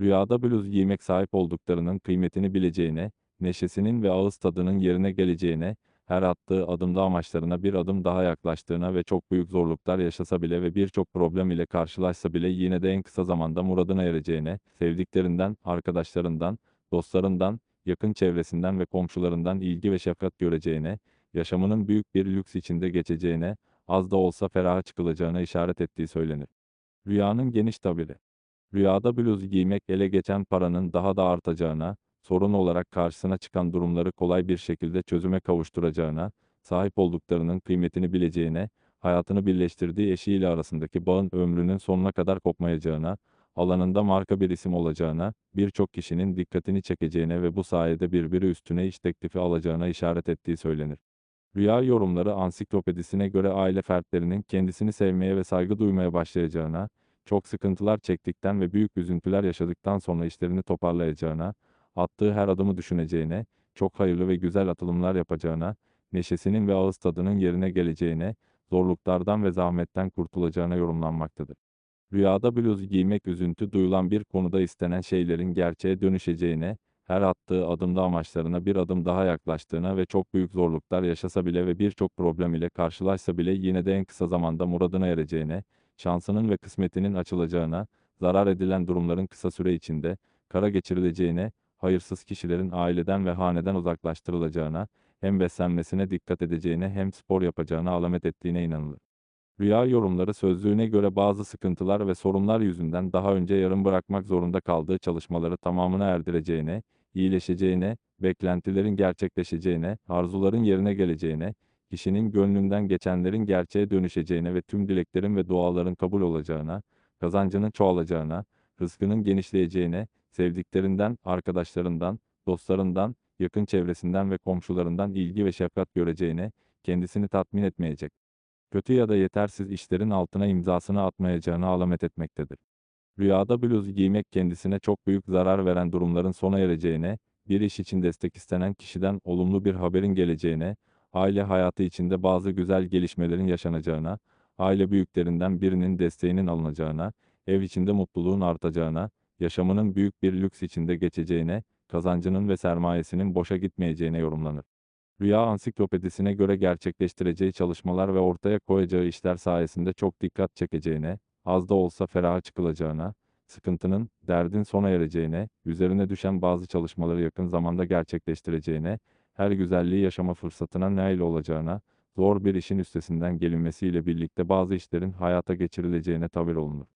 Rüyada bluz giymek sahip olduklarının kıymetini bileceğine, neşesinin ve ağız tadının yerine geleceğine, her attığı adımda amaçlarına bir adım daha yaklaştığına ve çok büyük zorluklar yaşasa bile ve birçok problem ile karşılaşsa bile yine de en kısa zamanda muradına ereceğine, sevdiklerinden, arkadaşlarından, dostlarından, yakın çevresinden ve komşularından ilgi ve şefkat göreceğine, yaşamının büyük bir lüks içinde geçeceğine, az da olsa feraha çıkılacağına işaret ettiği söylenir. Rüyanın geniş tabiri. Rüyada bluz giymek ele geçen paranın daha da artacağına, sorun olarak karşısına çıkan durumları kolay bir şekilde çözüme kavuşturacağına, sahip olduklarının kıymetini bileceğine, hayatını birleştirdiği eşiyle arasındaki bağın ömrünün sonuna kadar kopmayacağına, alanında marka bir isim olacağına, birçok kişinin dikkatini çekeceğine ve bu sayede birbiri üstüne iş teklifi alacağına işaret ettiği söylenir. Rüya yorumları ansiklopedisine göre aile fertlerinin kendisini sevmeye ve saygı duymaya başlayacağına, çok sıkıntılar çektikten ve büyük üzüntüler yaşadıktan sonra işlerini toparlayacağına, attığı her adımı düşüneceğine, çok hayırlı ve güzel atılımlar yapacağına, neşesinin ve ağız tadının yerine geleceğine, zorluklardan ve zahmetten kurtulacağına yorumlanmaktadır. Rüyada bluz giymek üzüntü duyulan bir konuda istenen şeylerin gerçeğe dönüşeceğine, her attığı adımda amaçlarına bir adım daha yaklaştığına ve çok büyük zorluklar yaşasa bile ve birçok problem ile karşılaşsa bile yine de en kısa zamanda muradına ereceğine, şansının ve kısmetinin açılacağına, zarar edilen durumların kısa süre içinde kara geçirileceğine, hayırsız kişilerin aileden ve haneden uzaklaştırılacağına, hem beslenmesine dikkat edeceğine hem spor yapacağına alamet ettiğine inanılır. Rüya yorumları sözlüğüne göre bazı sıkıntılar ve sorunlar yüzünden daha önce yarım bırakmak zorunda kaldığı çalışmaları tamamına erdireceğine, iyileşeceğine, beklentilerin gerçekleşeceğine, arzuların yerine geleceğine, kişinin gönlünden geçenlerin gerçeğe dönüşeceğine ve tüm dileklerin ve duaların kabul olacağına, kazancının çoğalacağına, rızkının genişleyeceğine, sevdiklerinden, arkadaşlarından, dostlarından, yakın çevresinden ve komşularından ilgi ve şefkat göreceğine, kendisini tatmin etmeyecek, kötü ya da yetersiz işlerin altına imzasını atmayacağını alamet etmektedir. Rüyada bluz giymek kendisine çok büyük zarar veren durumların sona ereceğine, bir iş için destek istenen kişiden olumlu bir haberin geleceğine, aile hayatı içinde bazı güzel gelişmelerin yaşanacağına, aile büyüklerinden birinin desteğinin alınacağına, ev içinde mutluluğun artacağına, yaşamının büyük bir lüks içinde geçeceğine, kazancının ve sermayesinin boşa gitmeyeceğine yorumlanır. Rüya ansiklopedisine göre gerçekleştireceği çalışmalar ve ortaya koyacağı işler sayesinde çok dikkat çekeceğine, az da olsa feraha çıkılacağına, sıkıntının, derdin sona ereceğine, üzerine düşen bazı çalışmaları yakın zamanda gerçekleştireceğine, her güzelliği yaşama fırsatına nail olacağına, zor bir işin üstesinden gelinmesiyle birlikte bazı işlerin hayata geçirileceğine tabir olunur.